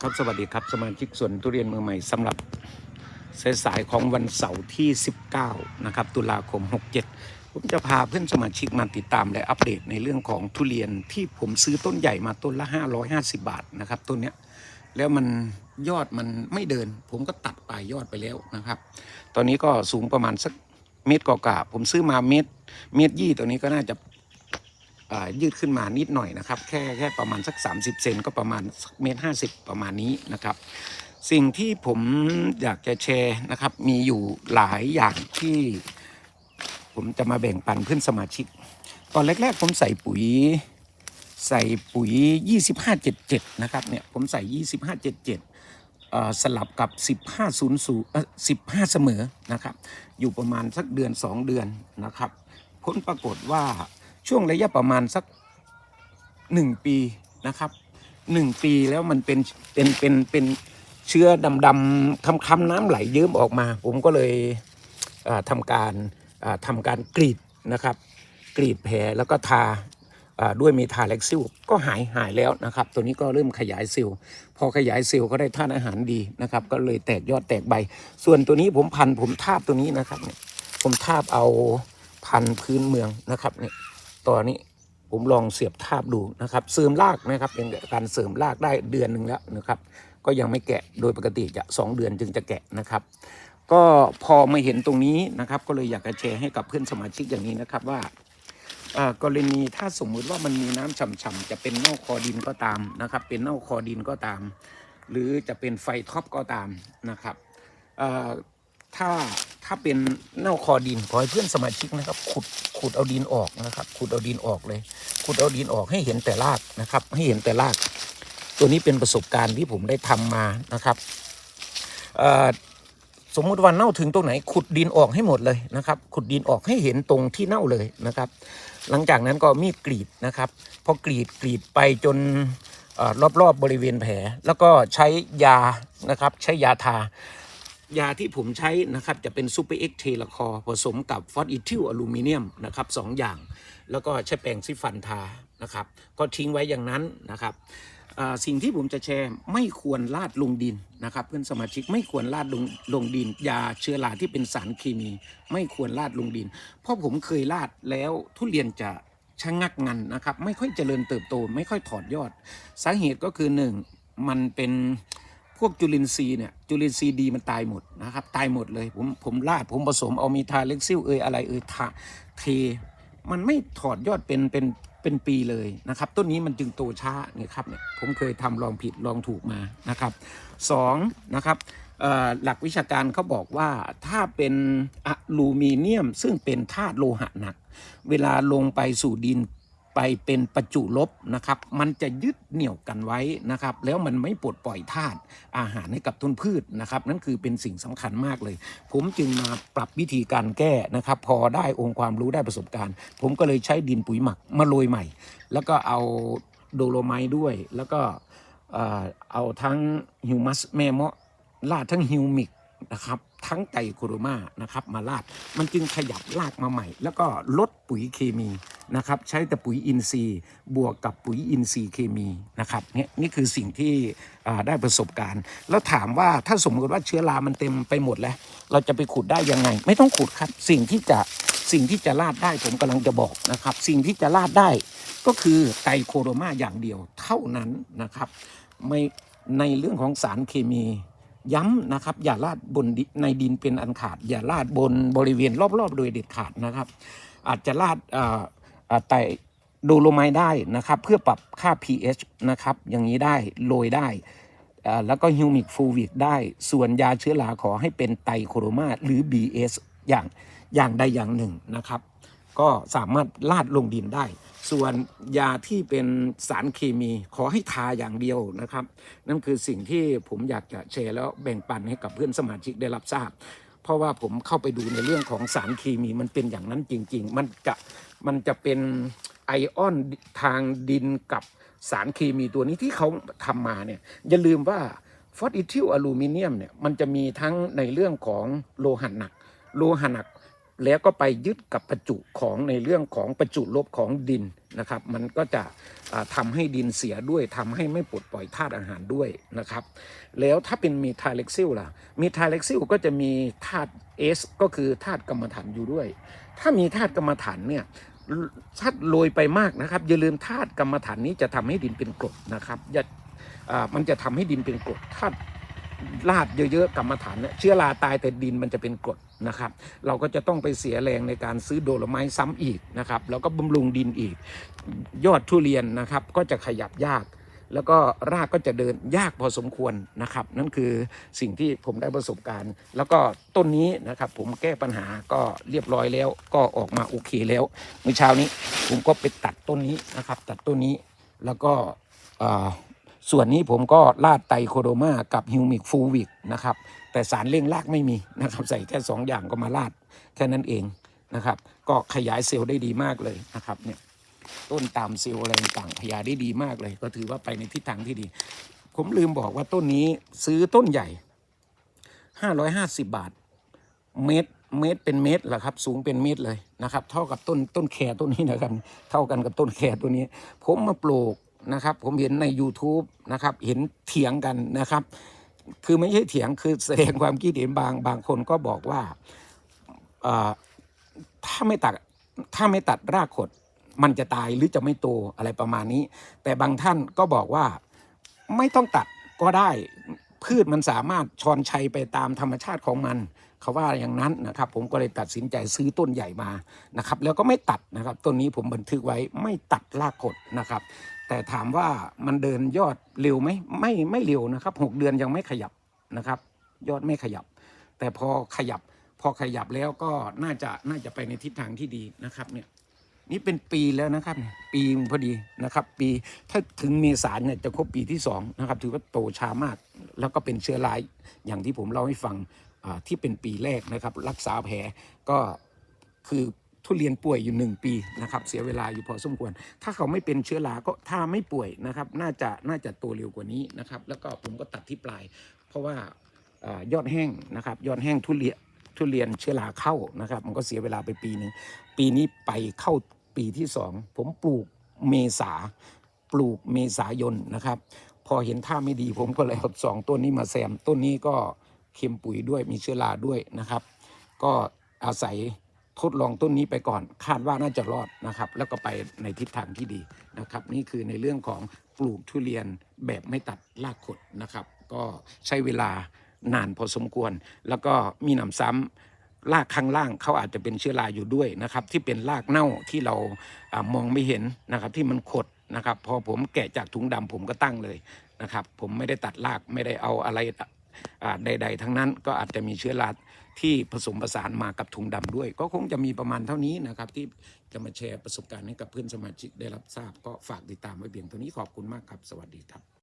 ครับสวัสดีครับสมาชิกสวนทุเรียนเมืองใหม่สำหรับสายของวันเสาร์ที่ 19 นะครับ ตุลาคม 67 ผมจะพาเพื่อนสมาชิกมาติดตามและอัปเดตในเรื่องของทุเรียนที่ผมซื้อต้นใหญ่มาต้นละ 550 บาทนะครับต้นเนี้ยแล้วมันยอดมันไม่เดิน ผมก็ตัดปลายยอดไปแล้วนะครับ ตอนนี้ก็สูงประมาณสักเมตรกว่าๆผมซื้อมาเมตรเมตรยี่ตัวนี้ก็น่าจะ ยืดขึ้นมานิดหน่อยนะครับ แค่แค่ประมาณสัก 30 เซนก็ประมาณเมตรห้ประมาณนี้นะครับ สิ่งที่ผมอยากจะแชร์นะครับ มีอยู่หลายอย่างที่ผมจะมาแบ่งปันเพื่อนสมาชิก ตอนแรก ๆ ผมใส่ปุ๋ยใส่ปุ๋ย 2577 นะครับเนี่ยผมใส่ 2577เอ่อสลับกับ 1500 15 เสมอนะครับ อยู่ประมาณสักเดือน 2 เดือนนะครับ ผลปรากฏว่า ช่วงระยะประมาณสักหนึ่งปีนะครับหนึ่งปีแล้วมันเป็นเป็นเป็นเป็นเชื้อดำๆคำๆน้ำไหลเยิ้มออกมา ผมก็เลยทำการทำการกรีดนะครับ กรีดแผลแล้วก็ทาด้วยเมทาเล็กซิลก็หายหายแล้วนะครับ ตัวนี้ก็เริ่มขยายซลล์พอขยายซลล์ก็ได้ธาตุอาหารดีนะครับ ก็เลยแตกยอดแตกใบ ส่วนตัวนี้ผมพันผมทาบตัวนี้นะครับเนี่ยผมทาบเอาพันพื้นเมืองนะครับเนี่ย ตัวนี้ผมลองเสียบทาบดูนะครับเสริมรากนะครับ เป็นการเสริมรากได้เดือนหนึ่งแล้วนะครับ ก็ยังไม่แกะโดยปกติจะสองเดือนจึงจะแกะนะครับ ก็พอมาเห็นตรงนี้นะครับ ก็เลยอยากจะแชร์ให้กับเพื่อนสมาชิกอย่างนี้นะครับว่าอ่ากรณีถ้าสมมุติว่ามันมีน้ำฉ่ำๆจะเป็นเน่าคอดินก็ตามนะครับ เป็นเน่าคอดินก็ตาม หรือจะเป็นไฟท็อปก็ตามนะครับอ่า ถ้าถ้าเป็นเน่าคอดินขอให้เพื่อนสมาชิกนะครับ ขุดขุดเอาดินออกนะครับ ขุดเอาดินออกเลย ขุดเอาดินออกให้เห็นแต่รากนะครับ ให้เห็นแต่ราก ตัวนี้เป็นประสบการณ์ที่ผมได้ทำมานะครับสมมุติว่าเน่าถึงตรงไหน ขุดดินออกให้หมดเลยนะครับ ขุดดินออกให้เห็นตรงที่เน่าเลยนะครับ หลังจากนั้นก็มีดกรีดนะครับพอกรีดกรีดไปจนอรอบๆบริเวณแผล แล้วก็ใช้ยานะครับ ใช้ยาทา ยาที่ผมใช้นะครับจะเป็นซูเปอร์เอ็กเทลคอผสมกับฟอสอิทิลอลูมิเนียมนะครับสองอย่าง แล้วก็ใช้แปรงซีฟันทานะครับก็ทิ้งไว้อย่างนั้นนะครับสิ่งที่ผมจะแชร์ไม่ควรลาดลงดินนะครับเพื่อนสมาชิกไม่ควรลาดลงลงดิน ยาเชื้อราที่เป็นสารเคมี ไม่ควรลาดลงดิน เพราะผมเคยลาดแล้วทุเรียนจะชะงักงันนะครับ ไม่ค่อยเจริญเติบโต ไม่ค่อยถอดยอด สาเหตุก็คือหนึ่งมันเป็น พวกจุลินทรีย์เนี่ยจุลินทรีย์ดีมันตายหมดนะครับตายหมดเลยผมผมลาดผมผสมเอามีทาเล็กซิลเอยอะไรเอยทาเท มันไม่ถอดยอดเป็นเป็นเป็นปีเลยนะครับ ต้นนี้มันจึงโตช้าเนี่ยครับเนี่ยผมเคยทำลองผิดลองถูกมานะครับสองนะครับหลักวิชาการเขาบอกว่าถ้าเป็นอะลูมิเนียมซึ่งเป็นธาตุโลหะหนัก เวลาลงไปสู่ดิน ไปเป็นประจุลบนะครับ มันจะยึดเหนี่ยวกันไว้นะครับ แล้วมันไม่ปลดปล่อยธาตุอาหารให้กับต้นพืชนะครับ นั่นคือเป็นสิ่งสำคัญมากเลย ผมจึงมาปรับวิธีการแก้นะครับ พอได้องค์ความรู้ได้ประสบการณ์ ผมก็เลยใช้ดินปุ๋ยหมักมาโรยใหม่ แล้วก็เอาโดโลไมต์ด้วย แล้วก็เอ่อเอาทั้งฮิวมัสแม่เมาะลาดทั้งฮิวมิก นะครับ ทั้งไตโคโรมานะครับมาลาด มันจึงขยับรากมาใหม่ แล้วก็ลดปุ๋ยเคมีนะครับ ใช้แต่ปุ๋ยอินทรีย์ บวกกับปุ๋ยอินทรีย์เคมีนะครับเนี่ยนี่คือสิ่งที่ได้ประสบการณ์ แล้วถามว่าถ้าสมมติว่าเชื้อรามันเต็มไปหมดแล้ว เราจะไปขุดได้ยังไง ไม่ต้องขุดครับ สิ่งที่จะสิ่งที่จะลาดได้ผมกำลังจะบอกนะครับ สิ่งที่จะลาดได้ก็คือไตโคโรมาอย่างเดียวเท่านั้นนะครับไม่ในเรื่องของสารเคมี ย้ำนะครับอย่าลาดบนในดินเป็นอันขาด อย่าลาดบนบริเวณรอบๆ โดยเด็ดขาดนะครับ อาจจะลาดอ่าอ่าไตโดโลไมได้นะครับ เพื่อปรับค่า pH นะครับ อย่างนี้ได้โรยได้ แล้วก็ฮิวมิกฟูวิกได้ ส่วนยาเชื้อราขอให้เป็นไตโครมาหรือ BS อย่างอย่างใดอย่างหนึ่งนะครับ ก็สามารถลาดลงดินได้ ส่วนยาที่เป็นสารเคมีขอให้ทาอย่างเดียวนะครับ นั่นคือสิ่งที่ผมอยากจะแชร์แล้วแบ่งปันให้กับเพื่อนสมาชิกได้รับทราบ เพราะว่าผมเข้าไปดูในเรื่องของสารเคมีมันเป็นอย่างนั้นจริง ๆ มันจะมันจะเป็นไอออนทางดินกับสารเคมีตัวนี้ที่เขาทำมาเนี่ยอย่าลืมว่าฟอสอิทิลอลูมิเนียมเนี่ยมันจะมีทั้งในเรื่องของโลหะหนัก โลหะหนัก แล้วก็ไปยึดกับประจุของในเรื่องของประจุลบของดินนะครับ มันก็จะทำาให้ดินเสียด้วยทำให้ไม่ปลดปล่อยธาตุอาหารด้วยนะครับ แล้วถ้าเป็นมีทาเล็กซิลล่ะ มีทาเล็กซิลก็จะมีธาตุเอสก็คือธาตุกรรมฐานอยู่ด้วย ถ้ามีธาตุกรรมฐานเนี่ยถ้าโรยไปมากนะครับ อย่าลืมธาตุกรรมฐานนี้จะทำให้ดินเป็นกรดนะครับอย่ามันจะทำให้ดินเป็นกรดถ้า ลาดเยอะๆกรรมฐานเนี่ยเชื้อราตายแต่ดินมันจะเป็นกรดนะครับ เราก็จะต้องไปเสียแรงในการซื้อโดลไม้ซ้ำอีกนะครับ แล้วก็บำรุงดินอีก ยอดทุเรียนนะครับ ก็จะขยับยาก แล้วก็รากก็จะเดินยากพอสมควรนะครับ นั่นคือสิ่งที่ผมได้ประสบการณ์ แล้วก็ต้นนี้นะครับ ผมแก้ปัญหาก็เรียบร้อยแล้ว ก็ออกมาโอเคแล้วเมื่อเช้านี้ผมก็ไปตัดต้นนี้นะครับ ตัดต้นนี้แล้วก็อ่า ส่วนนี้ผมก็ลาดไตโคโดมากับฮิวมิกฟูวิกนะครับ แต่สารเร่งรากไม่มีนะครับ ใส่แค่สองอย่างก็มาลาดแค่นั้นเองนะครับ ก็ขยายเซลล์ได้ดีมากเลยนะครับเนี่ยต้นตามเซลล์อะไรต่างขยายได้ดีมากเลย ก็ถือว่าไปในทิศทางที่ดี ผมลืมบอกว่าต้นนี้ซื้อต้นใหญ่ 550 บาท เมตรเมตรเป็นเมตรแหละครับ สูงเป็นเมตรเลยนะครับ เท่ากับต้นต้นแครต้นนี้นะครับ เท่ากันกับต้นแครตัวนี้ ผมมาปลูก นะครับ ผมเห็นใน YouTube นะครับ เห็นเถียงกันนะครับ คือไม่ใช่เถียงคือแสดงความคิดเห็นบางบางคนก็บอกว่าถ้าไม่ตัดถ้าไม่ตัดรากขด มันจะตายหรือจะไม่โตอะไรประมาณนี้ แต่บางท่านก็บอกว่าไม่ต้องตัดก็ได้พืชมันสามารถชอนชัยไปตามธรรมชาติของมัน เขาว่าอย่างนั้นนะครับ ผมก็เลยตัดสินใจซื้อต้นใหญ่มานะครับ แล้วก็ไม่ตัดนะครับ ต้นนี้ผมบันทึกไว้ไม่ตัดรากขดนะครับ แต่ถามว่ามันเดินยอดเร็วไหมไม่ไม่เร็วนะครับหกเดือนยังไม่ขยับนะครับ ยอดไม่ขยับ แต่พอขยับ พอขยับแล้วก็น่าจะน่าจะไปในทิศทางที่ดีนะครับเนี่ยนี่เป็นปีแล้วนะครับ ปีพอดีนะครับ ปีถ้าถึงเมษายนเนี่ยจะครบปีที่สองนะครับถือว่าโตช้ามาก แล้วก็เป็นเชื้อรายอย่างที่ผมเล่าให้ฟังอ่าที่เป็นปีแรกนะครับ รักษาแผลก็คือ ทุเรียนป่วยอยู่หนึ่งปีนะครับเสียเวลาอยู่พอสมควร ถ้าเขาไม่เป็นเชื้อราก็ถ้าไม่ป่วยนะครับ น่าจะน่าจะโตเร็วกว่านี้นะครับ แล้วก็ผมก็ตัดที่ปลาย เพราะว่าอยอดแห้งนะครับ ยอดแห้งทุเรียนทุเรียนเชื้อราเข้านะครับ มันก็เสียเวลาไปปีหนึ่งปีนี้ไปเข้าปีที่สองผมปลูกเมษาปลูกเมษายนนะครับ พอเห็นท่าไม่ดีผมก็เลยเอาสองต้นนี้มาแซมต้นนี้ก็เค็มปุ๋ยด้วยมีเชื้อราด้วยนะครับ ก็อาศัย ทดลองต้นนี้ไปก่อน คาดว่าน่าจะรอดนะครับ แล้วก็ไปในทิศทางที่ดีนะครับ นี่คือในเรื่องของปลูกทุเรียนแบบไม่ตัดรากขดนะครับ ก็ใช้เวลานานพอสมควร แล้วก็มีหนำซ้ำรากข้างล่างเขาอาจจะเป็นเชื้อราอยู่ด้วยนะครับ ที่เป็นรากเน่าที่เราอมองไม่เห็นนะครับ ที่มันขดนะครับ พอผมแกะจากถุงดำผมก็ตั้งเลยนะครับ ผมไม่ได้ตัดรากไม่ได้เอาอะไร ใด ๆ ทั้งนั้นก็อาจจะมีเชื้อราที่ผสมผสานมากับถุงดำด้วย ก็คงจะมีประมาณเท่านี้นะครับ ที่จะมาแชร์ประสบการณ์ให้กับเพื่อนสมาชิกได้รับทราบ ก็ฝากติดตามไว้เพียงเท่านี้ขอบคุณมากครับ สวัสดีครับ